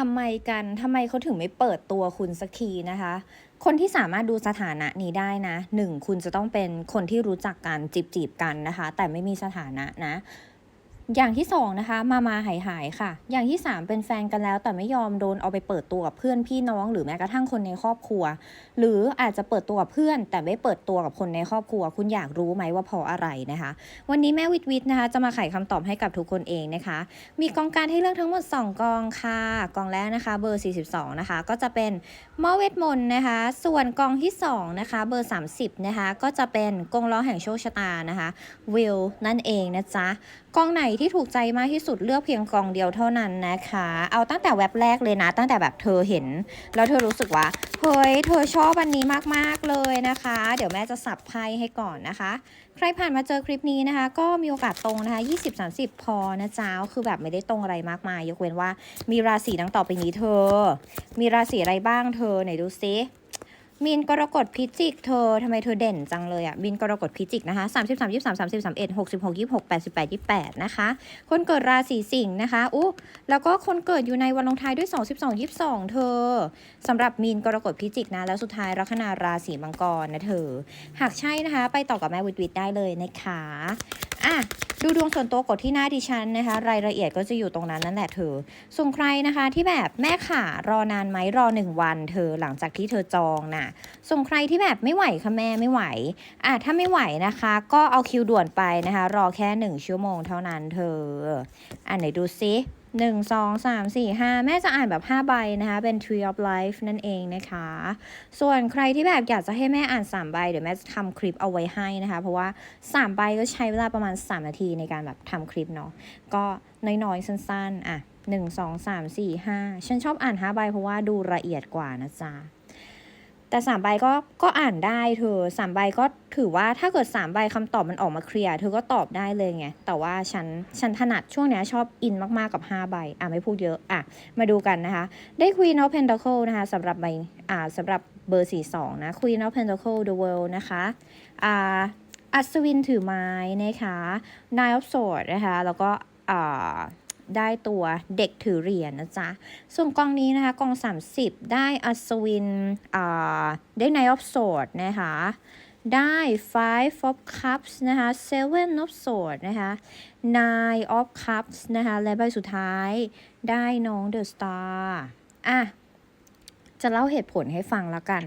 ทำไมกันทำไมเขาถึงไม่เปิดตัวคุณสักทีนะคะ คนที่สามารถดูสถานะนี้ได้นะหนึ่งคุณจะต้องเป็นคนที่รู้จักกันจีบจีบกันนะคะ แต่ไม่มีสถานะนะ อย่างที่สองนะคะมามาหายหายๆค่ะ อย่างที่สามเป็นแฟนกันแล้ว แต่ไม่ยอมโดนเอาไปเปิดตัวกับเพื่อนพี่น้อง หรือแม้กระทั่งคนในครอบครัว หรืออาจจะเปิดตัวกับเพื่อน แต่ไม่เปิดตัวกับคนในครอบครัว คุณอยากรู้ไหมว่าเพราะอะไรนะคะ วันนี้แม่วิทวิทนะคะจะมาไขคำตอบให้กับทุกคนเองนะคะ มีกองการให้เลือกทั้งหมด 2 กองค่ะ กองแรกนะคะ เบอร์ 42 นะคะ ก็จะเป็นมอเวทมนต์นะคะ ส่วนกองที่2นะคะเบอร์ 30 นะคะ ก็จะเป็นกองล้อแห่งโชคชะตานะคะวิลนั่นเองนะจ๊ะกองไหนที่ถูกใจมากที่สุดเลือกเพียงกล่องเดียวเท่านั้นนะคะ เอาตั้งแต่แว็บแรกเลยนะ ตั้งแต่แบบเธอเห็น แล้วเธอรู้สึกว่าเฮ้ยเธอชอบอันนี้มากๆเลยนะคะ เดี๋ยวแม่จะสับไพ่ให้ก่อนนะคะ ใครผ่านมาเจอคลิปนี้นะคะ ก็มีโอกาสตรงนะคะ20-30 พอนะจ๊ะคือแบบไม่ได้ตรงอะไรมากมาย ยกเว้นว่ามีราศีดังต่อไปนี้เธอ มีราศีอะไรบ้างเธอไหนดูซิ มีนกรกฎพิจิกเธอทำไมเธอเด่นจังเลยอะ่ะมีนกรกฎพิจิกนะคะ33 23 30 31 66 26 88 28นะคะ คนเกิดราศีสิงห์นะคะอู้แล้วก็คนเกิดอยู่ในวันลงท้ายด้วย2 12 22เธอสำหรับมีนกรกฎพิจิกนะแล้วสุดท้ายลัคนาราศีมังกรนะเธอ หากใช่นะคะ ไปต่อกับแม่วิทวิทได้เลยนะคะอะดูดวงส่วนตัวกดที่หน้าดิฉันนะคะ รายละเอียดก็จะอยู่ตรงนั้นนั่นแหละเธอ ส่วนใครนะคะที่แบบแม่ขารอนานไหมรอหนึ่งวัน เธอหลังจากที่เธอจองน่ะส่วนใครที่แบบไม่ไหวค่ะแม่ไม่ไหวอะถ้าไม่ไหวนะคะ ก็เอาคิวด่วนไปนะคะ รอแค่หนึ่งชั่วโมงเท่านั้นเธออะไหนดูซิ หนึ่งสองสามสี่ห้าแม่จะอ่านแบบห้าใบนะคะ เป็น Tree of Life นั่นเองนะคะ ส่วนใครที่แบบอยากจะให้แม่อ่าน 3 ใบ เดี๋ยวแม่จะทำคลิปเอาไว้ให้นะคะ เพราะว่า 3 ใบก็ใช้เวลาประมาณ 3 นาทีในการแบบทำคลิปเนาะ ก็น้อยๆ สั้นๆ อะ 1 2 3 4 5 ฉันชอบอ่าน 5 ใบเพราะว่าดูละเอียดกว่านะจ๊ะ แต่สามใบก็ก็อ่านได้เธอสามใบก็ถือว่าถ้าเกิดสามใบคำตอบมันออกมาเคลียร์เธอก็ตอบได้เลยไง แต่ว่าฉันฉันถนัดช่วงเนี้ยชอบอินมากๆกับ 5 ใบ อะไม่พูดเยอะ อะ มาดูกันนะคะ ได้ Queen of Pentacle นะคะสำหรับใบอ่าสำหรับเบอร์ 42 นะ Queen of Pentacle the World นะคะอ่าอัศวินถือไม้นะคะ Nine of Swords นะคะ แล้วก็อ่า ได้ตัวเด็กถือเหรียญนะจ๊ะ ส่วนกองนี้นะคะกอง 30 ได้อัศวินอ่าได้ไนออฟโซดนะคะได้ Five of Cups นะคะ Seven of Swords นะคะ Nine of Cups นะคะ และใบสุดท้ายได้น้อง The Star อะ จะเล่าเหตุผลให้ฟังแล้วกัน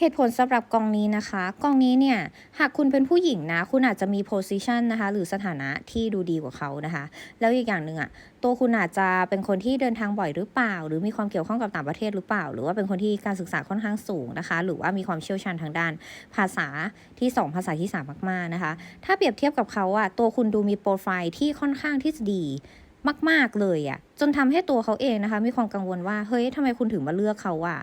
เหตุผลสำหรับกองนี้นะคะ กองนี้เนี่ย หากคุณเป็นผู้หญิงนะ คุณอาจจะมี position นะคะ หรือสถานะที่ดูดีกว่าเขานะคะ แล้วอีกอย่างหนึ่งอะตัวคุณอาจจะเป็นคนที่เดินทางบ่อยหรือเปล่า หรือมีความเกี่ยวข้องกับต่างประเทศหรือเปล่า หรือว่าเป็นคนที่การศึกษาค่อนข้างสูงนะคะ หรือว่ามีความเชี่ยวชาญทางด้าน ภาษาที่ 2 ภาษาที่ 3 มากๆนะคะ ถ้าเปรียบเทียบกับเขาอะตัวคุณดูมีโปรไฟล์ที่ค่อนข้างที่จะดี มาก ๆ เลยอะจนทำให้ตัวเขาเองนะคะ มีความกังวลว่าเฮ้ยทำไมคุณถึงมาเลือกเขาอะ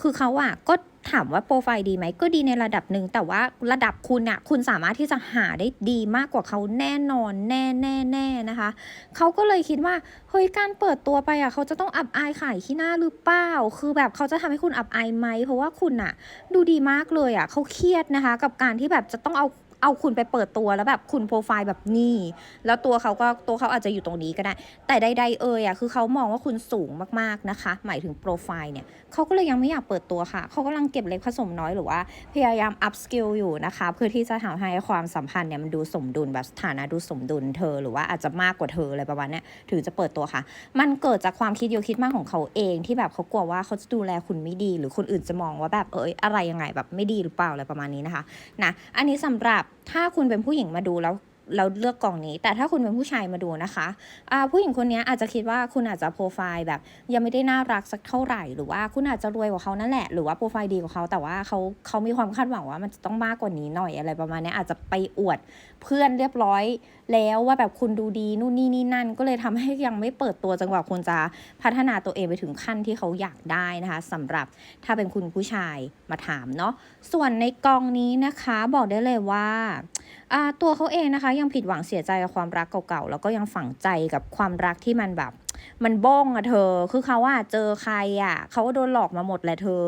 คือเขาอะก็ถามว่าโปรไฟล์ดีไหมก็ดีในระดับหนึ่งแต่ว่าระดับคุณอะคุณสามารถที่จะหาได้ดีมากกว่าเขาแน่นอนแน่แน่แน่นะคะเขาก็เลยคิดว่าเฮ้ยการเปิดตัวไปอะเขาจะต้องอับอายขายขี้หน้าหรือเปล่าคือแบบเขาจะทำให้คุณอับอายไหมเพราะว่าคุณอะ ดูดีมากเลยอะเขาเครียดนะคะ กับการที่แบบจะต้องเอา เอาคุณไปเปิดตัวแล้วแบบคุณโปรไฟล์แบบนี้ แล้วตัวเขาก็ตัวเขาอาจจะอยู่ตรงนี้ก็ได้ แต่ใดๆเอ่ยอะคือเขามองว่าคุณสูงมากๆนะคะ หมายถึงโปรไฟล์เนี่ยเขาก็เลยยังไม่อยากเปิดตัวค่ะเขากำลังเก็บเล็กผสมน้อยหรือว่าพยายาม up skill อยู่นะคะเพื่อที่จะทำให้ความสัมพันธ์เนี่ยมันดูสมดุลแบบสถานะดูสมดุลเธอ หรือว่าอาจจะมากกว่าเธออะไรประมาณเนี้ยถึงจะเปิดตัวค่ะ มันเกิดจากความคิดโยคิดมากของเขาเองที่แบบเขากลัวว่าเขาจะดูแลคุณไม่ดี หรือคนอื่นจะมองว่าแบบเอ้ยอะไรยังไงแบบไม่ดีหรือเปล่าอะไรประมาณนี้นะคะนะอันนี้สำหรับถ้าคุณเป็นผู้หญิงมาดูแล้ว เราเลือกกล่องนี้ แต่ถ้าคุณเป็นผู้ชายมาดูนะคะอ่าผู้หญิงคนนี้อาจจะคิดว่าคุณอาจจะโปรไฟล์แบบยังไม่ได้น่ารักสักเท่าไหร่ หรือว่าคุณอาจจะรวยกว่าเขานั่นแหละ หรือว่าโปรไฟล์ดีกว่าเขา แต่ว่าเขาเขามีความคาดหวังว่ามันจะต้องมากกว่านี้หน่อยอะไรประมาณนี้อาจจะไปอวดเพื่อนเรียบร้อย แล้วว่าแบบคุณดูดีนู่นนี่นี่นั่น ก็เลยทำให้ยังไม่เปิดตัวจังหวะคุณจะพัฒนาตัวเองไปถึงขั้นที่เขาอยากได้นะคะสำหรับถ้าเป็นคุณผู้ชายมาถามเนาะส่วนในกองนี้นะคะบอกได้เลยว่า ตัวเขาเองนะคะ ยังผิดหวังเสียใจกับความรักเก่าๆแล้วก็ยังฝังใจกับความรักที่มันแบบ มันบ้องอะเธอ คือเขาอะเจอใครอะเขาก็โดนหลอกมาหมดแหละเธอ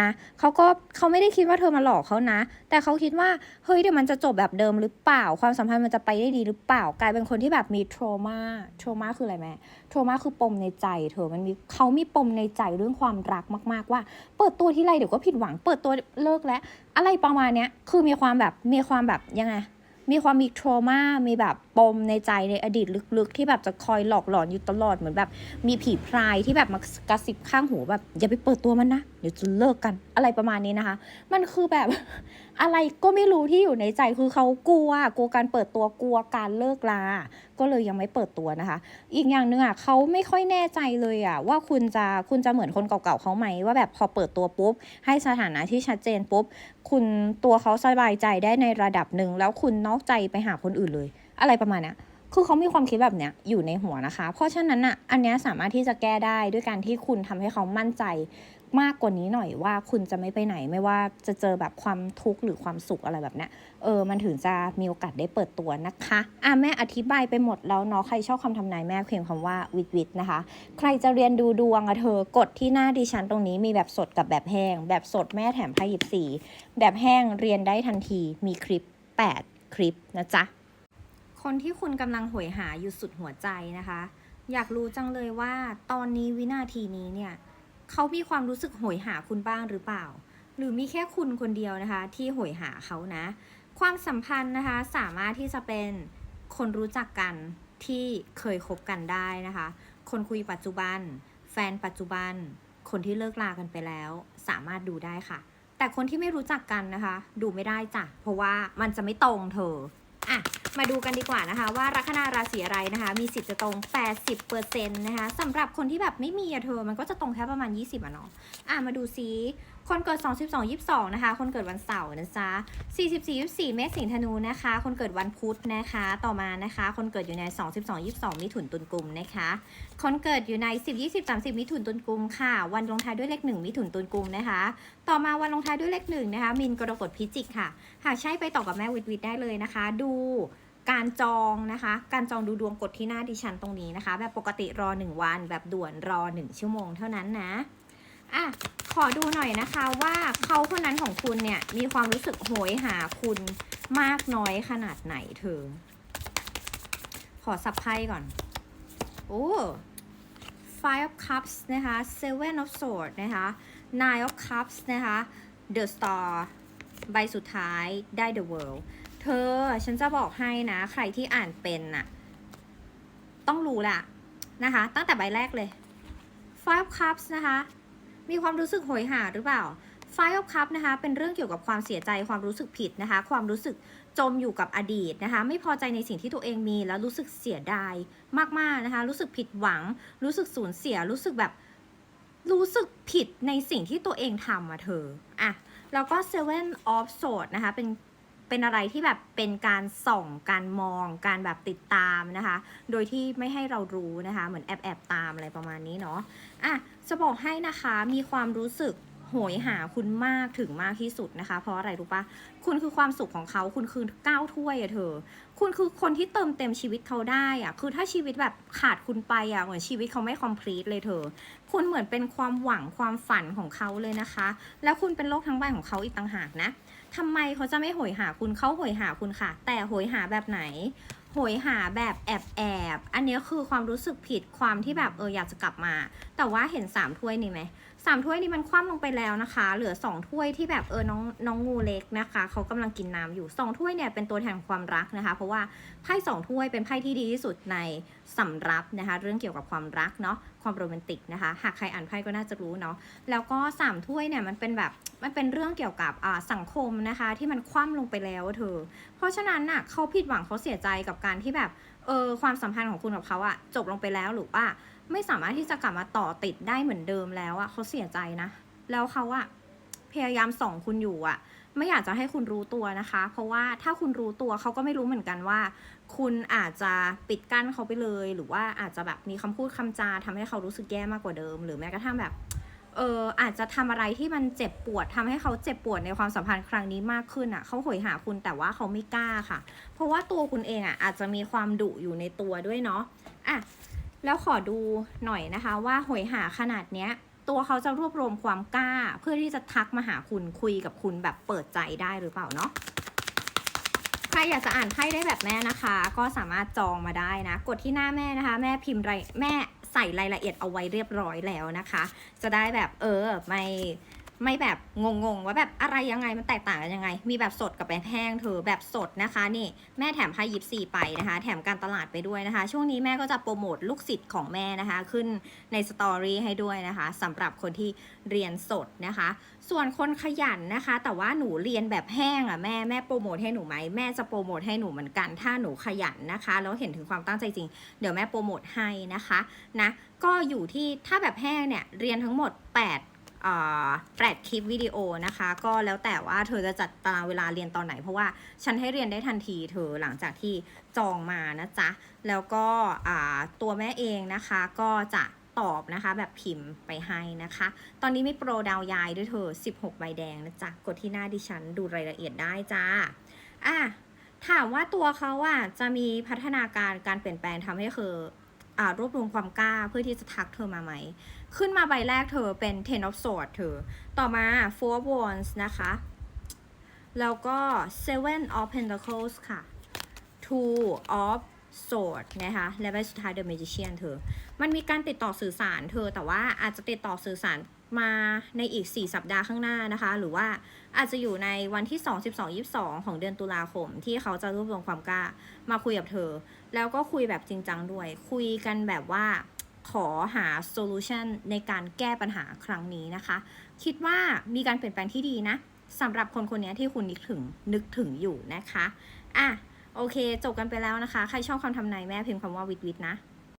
นะเขาก็เขาไม่ได้คิดว่าเธอมาหลอกเขานะ แต่เขาคิดว่า เฮ้ยเดี๋ยวมันจะจบแบบเดิมหรือเปล่า ความสัมพันธ์มันจะไปได้ดีหรือเปล่า กลายเป็นคนที่แบบมี trauma trauma คืออะไรแม่ trauma คือปมในใจ เธอ มันมีเขามีปมในใจเรื่องความรักมาก ๆ ว่า เปิดตัวที่ไรเดี๋ยวก็ผิดหวัง เปิดตัวเลิกแล้ว อะไรประมาณเนี้ย คือมีความแบบ มีความแบบยังไง มีความมี trauma มีแบบ ปมในใจในอดีตลึกๆ ที่แบบจะคอยหลอกหลอนอยู่ตลอดเหมือนแบบ มีผีพรายที่แบบมากระซิบข้างหูแบบอย่าไปเปิดตัวมันนะเดี๋ยวจะเลิกกันอะไรประมาณนี้นะคะ มันคือแบบอะไรก็ไม่รู้ที่อยู่ในใจคือเขากลัวกลัวการเปิดตัวกลัวการเลิกลาก็เลยยังไม่เปิดตัวนะคะ อีกอย่างหนึ่งอะเขาไม่ค่อยแน่ใจเลยอะว่าคุณจะคุณจะเหมือนคนเก่าๆเขาไหมว่าแบบพอเปิดตัวปุ๊บ ให้สถานะที่ชัดเจนปุ๊บ คุณตัวเขาสบายใจได้ในระดับหนึ่งแล้วคุณนอกใจไปหาคนอื่นเลย อะไรประมาณเนี้ยคือเขามีความคิดแบบเนี้ยอยู่ในหัวนะคะ เพราะฉะนั้นอะอันเนี้ยสามารถที่จะแก้ได้ด้วยการที่คุณทำให้เขามั่นใจมากกว่านี้หน่อยว่าคุณจะไม่ไปไหนไม่ว่าจะเจอแบบความทุกข์หรือความสุขอะไรแบบเนี้ยเออมันถึงจะมีโอกาสได้เปิดตัวนะคะอะแม่อธิบายไปหมดแล้วเนาะใครชอบคำทำนายแม่เพียงคำว่าวิดวิดนะคะ ใครจะเรียนดูดวงอะเธอกดที่หน้าดิฉันตรงนี้มีแบบสดกับแบบแห้ง แบบสดแม่แถมไพ่หยิบสีแบบแห้งเรียนได้ทันทีมีคลิป 8 คลิปนะจ๊ะ คนที่คุณกำลังหวยหาอยู่สุดหัวใจนะคะ อยากรู้จังเลยว่าตอนนี้วินาทีนี้เนี่ยเขามีความรู้สึกโหยหาคุณบ้างหรือเปล่า หรือมีแค่คุณคนเดียวนะคะ ที่โหยหาเขานะ ความสัมพันธ์นะคะสามารถที่จะเป็นคนรู้จักกันที่เคยคบกันได้นะคะ คนคุยปัจจุบัน แฟนปัจจุบัน คนที่เลิกลากันไปแล้ว สามารถดูได้ค่ะ แต่คนที่ไม่รู้จักกันนะคะ ดูไม่ได้จ้ะเพราะว่ามันจะไม่ตรงเธอ อะมาดูกันดีกว่านะคะ ว่าลัคนาราศีอะไรนะคะ มีสิทธิ์จะตรง 80%นะคะสำหรับคนที่แบบไม่มีอะเธอ มันก็จะตรงแค่ประมาณ 20อะเนาะอะมาดูซิ คนเกิด 22/22 นะคะ คนเกิดวันเสาร์นะจ๊ะ44 24 เมษสิงธนูนะคะ คนเกิดวันพุธนะคะ ต่อมานะคะ คนเกิดอยู่ใน 22/22 มิถุนตุลกุมนะคะ คนเกิดอยู่ใน 10 20 30 มิถุนตุลกุมค่ะ วันลงท้ายด้วยเลข 1 มิถุนตุลกุมนะคะ ต่อมาวันลงท้ายด้วยเลข1นะคะ มินกรกฎพิจิกค่ะ หากใช่ไปต่อกับแม่วิทวิทได้เลยนะคะ ดูการจองนะคะ การจองดูดวงกดที่หน้าดิฉันตรงนี้นะคะ แบบปกติรอ 1 วัน แบบด่วนรอ 1 ชั่วโมงเท่านั้นนะ อะขอดูหน่อยนะคะว่าเขาคนนั้นของคุณเนี่ยมีความรู้สึกโหยหาคุณมากน้อยขนาดไหนเธอ ขอสับไพ่ก่อน โอ้ Five of Cups นะคะ Seven of Swords นะคะ Nine of Cups นะคะ The Star ใบสุดท้ายได้ The World เธอฉันจะบอกให้นะ ใครที่อ่านเป็นน่ะ ต้องรู้แหละนะคะ ตั้งแต่ใบแรกเลย Five of Cups นะคะ มีความรู้สึกโหยหาหรือเปล่า Five of Cups นะคะ เป็นเรื่องเกี่ยวกับความเสียใจความรู้สึกผิดนะคะ ความรู้สึกจมอยู่กับอดีตนะคะ ไม่พอใจในสิ่งที่ตัวเองมี แล้วรู้สึกเสียดายมากๆนะคะ รู้สึกผิดหวัง รู้สึกสูญเสีย รู้สึกแบบรู้สึกผิดในสิ่งที่ตัวเองทำอะเธออะแล้วก็ Seven of Swords นะคะ เป็นเป็นอะไรที่แบบเป็นการส่องการมอง การแบบติดตามนะคะ โดยที่ไม่ให้เรารู้นะคะ เหมือนแอบแอบตามอะไรประมาณนี้เนาะอะ จะบอกให้นะคะมีความรู้สึกโหยหาคุณมากถึงมากที่สุดนะคะ เพราะอะไรรู้ปะคุณคือความสุขของเขาคุณคือก้าวถ้วยอะเธอ คุณคือคนที่เติมเต็มชีวิตเขาได้อะคือถ้าชีวิตแบบขาดคุณไปอะเหมือนชีวิตเขาไม่ complete เลยเธอ คุณเหมือนเป็นความหวังความฝันของเขาเลยนะคะ แล้วคุณเป็นโลกทั้งใบของเขาอีกต่างหากนะทำไมเขาจะไม่โหยหาคุณเขาโหยหาคุณค่ะ แต่โหยหาแบบไหน โหยหาแบบแอบแอบอันนี้คือความรู้สึกผิดความที่แบบเอออยากจะกลับมา แต่ว่าเห็นสามถ้วยนี่ไหม สามถ้วยนี่มันคว่ำลงไปแล้วนะคะ เหลือสองถ้วยที่แบบเออน้องน้องงูเล็กนะคะเขากำลังกินน้ำอยู่สองถ้วยเนี่ยเป็นตัวแทนความรักนะคะ เพราะว่าไพ่สองถ้วยเป็นไพ่ที่ดีที่สุดในสำรับนะคะ เรื่องเกี่ยวกับความรักเนาะความโรแมนติกนะคะ หากใครอ่านไพ่ก็น่าจะรู้เนาะแล้วก็สามถ้วยเนี่ยมันเป็นแบบมันเป็นเรื่องเกี่ยวกับสังคมนะคะ ที่มันคว่ำลงไปแล้วเธอ เพราะฉะนั้นน่ะเขาผิดหวังเขาเสียใจกับการที่แบบเออความสัมพันธ์ของคุณกับเขาอะจบลงไปแล้วหรือว่า ไม่สามารถที่จะกลับมาต่อติดได้เหมือนเดิมแล้วอะเขาเสียใจนะ แล้วเขาอะพยายามส่องคุณอยู่อะไม่อยากจะให้คุณรู้ตัวนะคะ เพราะว่าถ้าคุณรู้ตัวเขาก็ไม่รู้เหมือนกันว่า คุณอาจจะปิดกั้นเขาไปเลย หรือว่าอาจจะแบบมีคำพูดคำจาทำให้เขารู้สึกแย่มากกว่าเดิม หรือแม้กระทั่งแบบเอออาจจะทำอะไรที่มันเจ็บปวดทำให้เขาเจ็บปวดในความสัมพันธ์ครั้งนี้มากขึ้นอะเขาโหยหาคุณแต่ว่าเขาไม่กล้าค่ะ เพราะว่าตัวคุณเองอะอาจจะมีความดุอยู่ในตัวด้วยเนาะอะ แล้วขอดูหน่อยนะคะ ว่าหวยหาขนาดเนี้ย ตัวเขาจะรวบรวมความกล้า เพื่อที่จะทักมาหาคุณคุยกับคุณแบบเปิดใจได้หรือเปล่าเนาะใครอยากจะอ่านไพ่ได้แบบแม่นะคะ ก็สามารถจองมาได้นะ กดที่หน้าแม่นะคะ แม่พิมพ์รแม่ใส่รายละเอียดเอาไว้เรียบร้อยแล้วนะคะ จะได้แบบเออไม่ ไม่แบบงงๆว่าแบบอะไรยังไงมันแตกต่างกันยังไง มีแบบสดกับแบบแห้งเธอแบบสดนะคะนี่แม่แถมพ่ยิปซีไปนะคะ แถมการตลาดไปด้วยนะคะ ช่วงนี้แม่ก็จะโปรโมทลูกศิษย์ของแม่นะคะ ขึ้นในสตอรี่ให้ด้วยนะคะสำหรับคนที่เรียนสดนะคะ ส่วนคนขยันนะคะ แต่ว่าหนูเรียนแบบแห้งอะแม่แม่โปรโมทให้หนูไหมแม่จะโปรโมทให้หนูเหมือนกันถ้าหนูขยันนะคะ แล้วเห็นถึงความตั้งใจจริง เดี๋ยวแม่โปรโมทให้นะคะนะก็อยู่ที่ถ้าแบบแห้งเนี่ยเรียนทั้งหมด8 แปดคลิปวิดีโอนะคะ ก็แล้วแต่ว่าเธอจะจัดตารางเวลาเรียนตอนไหน เพราะว่าฉันให้เรียนได้ทันทีเธอหลังจากที่จองมานะจ๊ะ แล้วก็ตัวแม่เองนะคะก็จะตอบนะคะแบบพิมพ์ไปให้นะคะ ตอนนี้มีโปรดาวยายด้วยเธอ 16 ใบแดงนะจ๊ะ กดที่หน้าดิฉันดูรายละเอียดได้จ้าอะถามว่าตัวเขาอะจะมีพัฒนาการการเปลี่ยนแปลงทำให้เธอ รวบรวมความกล้าเพื่อที่จะทักเธอมาไหม ขึ้นมาใบแรกเธอเป็น ten of swords เธอ ต่อมา four of wands นะคะ แล้วก็ seven of pentacles ค่ะ two of swords นะคะ และใบสุดท้าย the magician เธอ มันมีการติดต่อสื่อสารเธอ แต่ว่าอาจจะติดต่อสื่อสาร มาในอีก 4 สัปดาห์ข้างหน้านะคะ หรือว่าอาจจะอยู่ในวันที่ 2 12 22 ของเดือนตุลาคม ที่เขาจะรวบรวมความกล้ามาคุยกับเธอ แล้วก็คุยแบบจริงจังด้วย คุยกันแบบว่าขอหาโซลูชันในการแก้ปัญหาครั้งนี้นะคะ คิดว่ามีการเปลี่ยนแปลงที่ดีนะสำหรับคนคนนี้ที่คุณนึกถึงนึกถึงอยู่นะคะ อะ โอเค จบกันไปแล้วนะคะ ใครชอบคำทำนายแม่พิมพ์คำว่าวิดวิดนะ